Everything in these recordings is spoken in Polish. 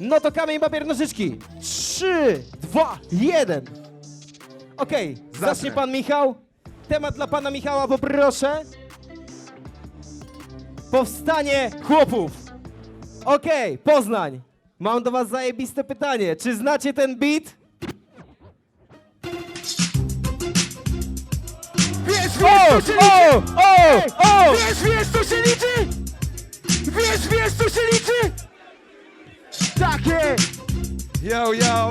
No to kamień, papier, nożyczki. Trzy, dwa, jeden. Okej, zacznie pan Michał. Temat dla pana Michała, poproszę. Powstanie chłopów. Okej, Poznań. Mam do was zajebiste pytanie. Czy znacie ten beat? Wiesz, O, wiesz, co się o, liczy! o, o! Wiesz, wiesz, co się liczy! Wiesz, wiesz, co się liczy! Takie! Yo, yo,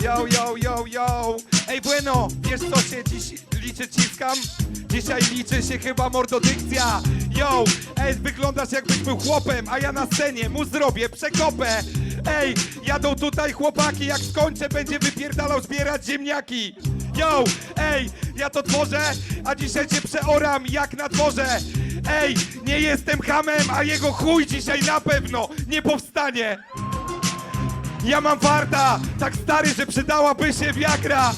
yo, yo, yo, yo. Ej, bueno, wiesz co się dziś liczy ciskam? Dzisiaj liczy się chyba mordodykcja. Yo, ej, wyglądasz jakbyś był chłopem, a ja na scenie mu zrobię przekopę. Ej, jadą tutaj chłopaki, jak skończę, będzie wypierdalał zbierać ziemniaki. Yo, ej, ja to tworzę, a dzisiaj cię przeoram jak na dworze. Ej, nie jestem hamem, a jego chuj dzisiaj na pewno nie powstanie. Ja mam farta, tak stary, że przydałaby się wiagra.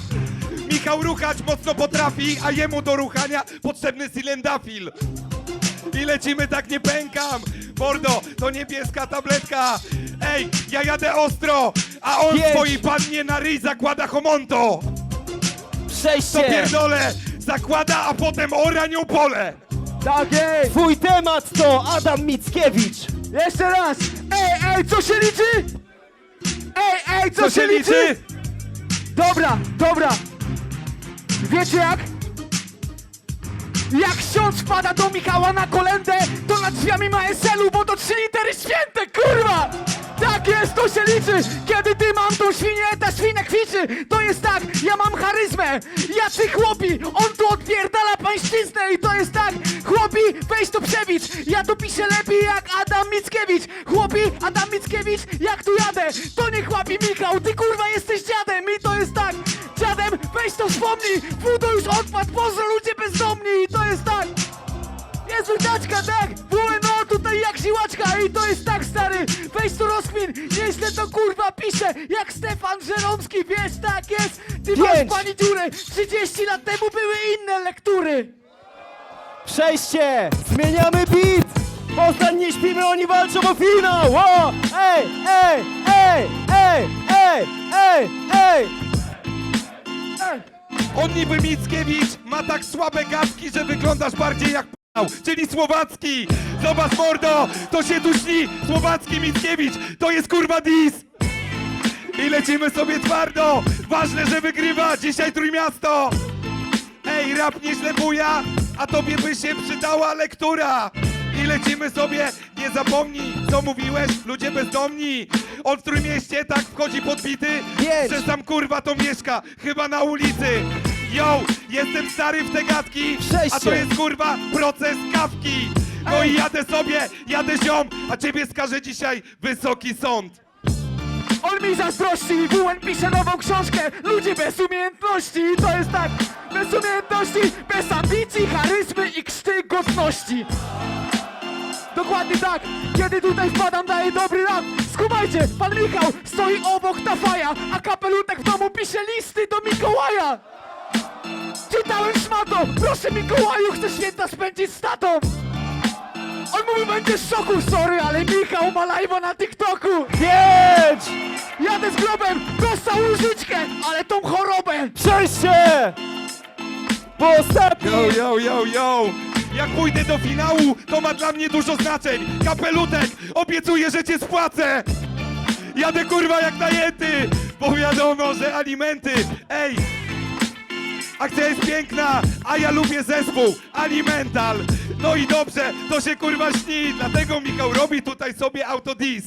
Michał ruchać mocno potrafi, a jemu do ruchania potrzebny silendafil. I lecimy tak nie pękam. Mordo, to niebieska tabletka. Ej, ja jadę ostro, a on Pięć. swojej pannie na ryj zakłada homonto. To Przejście. pierdolę, zakłada, a potem ora nią pole. Tak jest! Twój temat to Adam Mickiewicz. Jeszcze raz! Ej, ej, co się liczy? Ej, ej, co, się liczy? Dobra, dobra! Wiecie jak? Jak ksiądz wpada do Michała na kolendę, to nad drzwiami ma SL-u, bo to trzy litery święte, kurwa! Tak jest, to się liczy! Kiedy ty tą świnię, ta świnia kwiczy! To jest tak, ja mam charyzmę! Jacy chłopi! On tu odpierdala pańszczyznę i to jest tak! Chłopi, weź to przewidź! Ja to piszę lepiej jak Adam Mickiewicz! Chłopi, Adam Mickiewicz, jak tu jadę? To nie chłapi Michał, ty kurwa jesteś dziadem! I to jest tak! Dziadem, weź to wspomnij! Fudo już odpadł, pozdro ludzie bezdomni! I to jest tak! Jezu, dziadka, tak! WNO tutaj jak siłaczka i to jest tak, stary! Weź to rozkmin! Nieźle to kurwa pisze! Jak Stefan Żeromski, wiesz, tak jest! Ty masz Pięć. pani dziurę! 30 lat temu były inne lektury! Przejście! Zmieniamy beat! Poznań nie śpimy, oni walczą o finał! O! Ej, ej, ej, ej, ej, ej, ej! On niby Mickiewicz ma tak słabe gadki, że wyglądasz bardziej jak czyli Słowacki. Zobacz mordo, to się tu śni. Słowacki Mickiewicz, to jest kurwa dis. I lecimy sobie twardo. Ważne, że wygrywa dzisiaj Trójmiasto. Ej, rap nieźle buja, a tobie by się przydała lektura. I lecimy sobie, nie zapomnij, co mówiłeś, ludzie bezdomni. On w Trójmieście tak wchodzi podbity, Pięć. że tam kurwa to mieszka, chyba na ulicy. Yo, jestem stary w te gadki, a to jest kurwa proces kawki. No i jadę sobie, jadę ziom, a ciebie skaże dzisiaj wysoki sąd. On mi zazdrości, WN pisze nową książkę Ludzie bez umiejętności. To jest tak, bez umiejętności Bez ambicji, charyzmy i krzty godności Dokładnie tak, kiedy tutaj wpadam daję dobry rap. Skumajcie, pan Michał stoi obok Tafaja A kapelutek w domu pisze listy do Mikołaja Czytałem szmato, proszę Mikołaju, chcę święta spędzić z tatą On mówi, będzie w szoku, sorry, ale Michał ma live'a na TikToku Pięć! Jadę z grobem, dostał różyczkę, ale tą chorobę! Przejście! Po ostatnim! Yo, yo, yo, yo! Jak pójdę do finału, to ma dla mnie dużo znaczeń. Kapelutek, obiecuję, że cię spłacę. Jadę kurwa jak najęty, bo wiadomo, że alimenty. Ej, akcja jest piękna, a ja lubię zespół Alimental. No i dobrze, to się kurwa śni, dlatego Michał robi tutaj sobie autodis.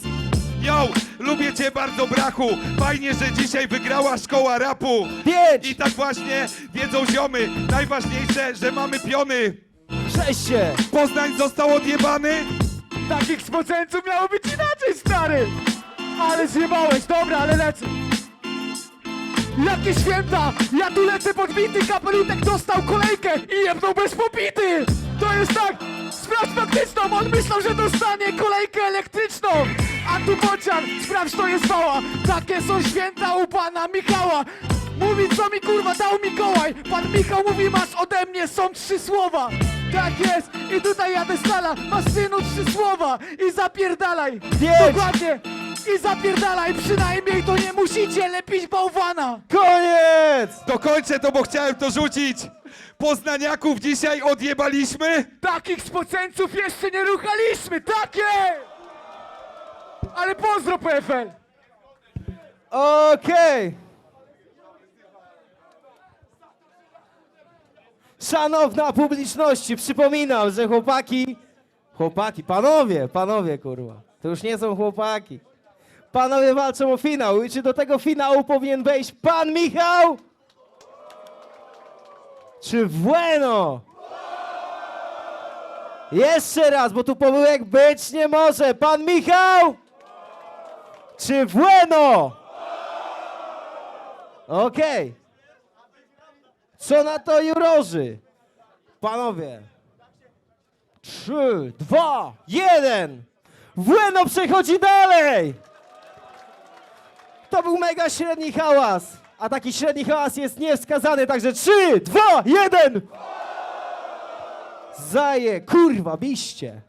Yo, lubię cię bardzo brachu, fajnie, że dzisiaj wygrała szkoła rapu. Pięć! I tak właśnie wiedzą ziomy, najważniejsze, że mamy piony. Przejście! Poznań został odjebany, Takich spoceńców miało być inaczej, stary! Ale zjebałeś, dobra, ale lecę! Jakie święta! Ja tu lecę podbity, kapelutek dostał kolejkę i jebnął bez popity! To jest tak! Sprawdź faktyczną, on myślał, że dostanie kolejkę elektryczną! A tu bocian, sprawdź to jest wała! Takie są święta u pana Michała! Mówi co mi kurwa dał Mikołaj! Pan Michał mówi masz ode mnie są trzy słowa! Tak jest! I tutaj jadę stala! Masz synu trzy słowa! I zapierdalaj! Dokładnie! I zapierdalaj, przynajmniej to nie musicie lepić bałwana! Koniec! Dokończę to, bo chciałem to rzucić. Poznaniaków dzisiaj odjebaliśmy. Takich spoceńców jeszcze nie ruchaliśmy, takie! Ale pozdro PFL! Okej. Szanowna publiczności, przypominam, że chłopaki, chłopaki, panowie, panowie kurwa, to już nie są chłopaki. Panowie walczą o finał i czy do tego finału powinien wejść pan Michał? Czy Bueno? Jeszcze raz, bo tu pomyłek być nie może. Pan Michał? Czy Bueno? Okej. Co na to jurorzy? Panowie. Trzy, dwa, jeden. Bueno przechodzi dalej. To był mega średni hałas. A taki średni hałas jest niewskazany, także trzy, dwa, jeden. Zaje, kurwa, biście.